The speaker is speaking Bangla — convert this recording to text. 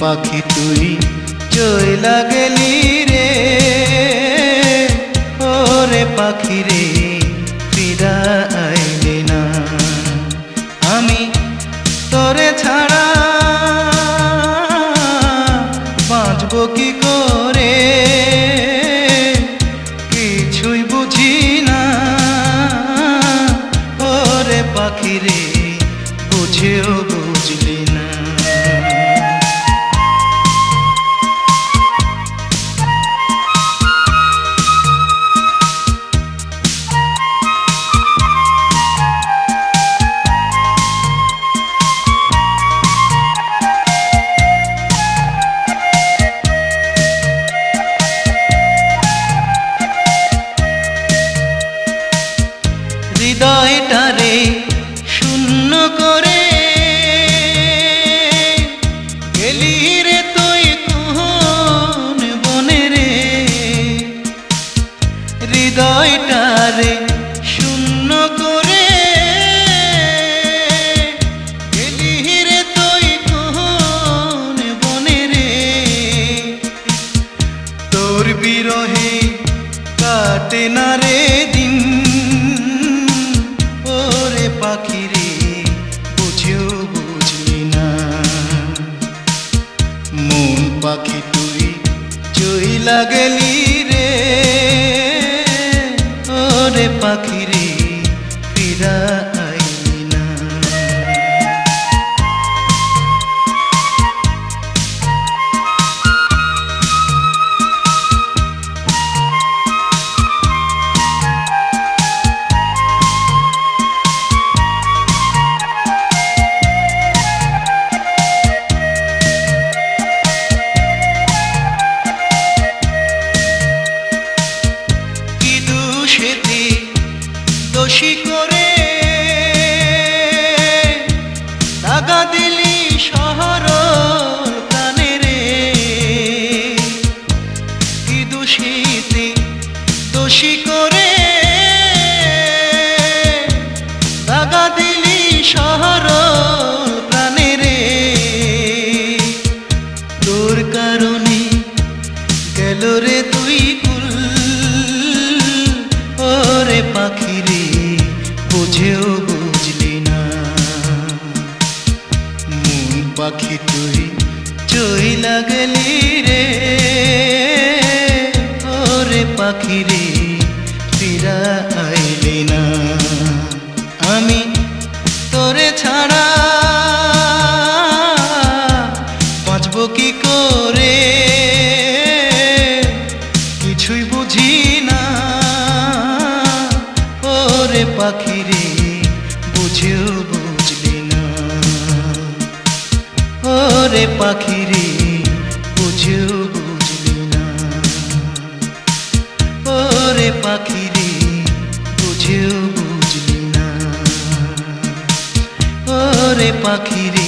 পাখি তুই চইলা গেলি রে। ওরে পাখি রে ফিরা আইলি না। আমি তোরে ছাড়া বাঁচব কি করে? কিছুই বুঝি না। ওরে পাখি রে বিরহে কাটে না রে দিন। ওরে পাখি রে, বুঝেও বুঝলি না। মন পাখি তুই চই লাগলি রে। ওরে পাখি Toshiko. চইলা গেলি রে ওরে পাখি রে ফিরা আইলি না আমি তোরে ছাড়া বাঁচব কি করে কিছুই বুঝি না ওরে পাখি রে বুঝেও ওরে পাখিরে বুঝেও বুঝলি না। পাখি রে বুঝেও বুঝলি না। পাখি রে না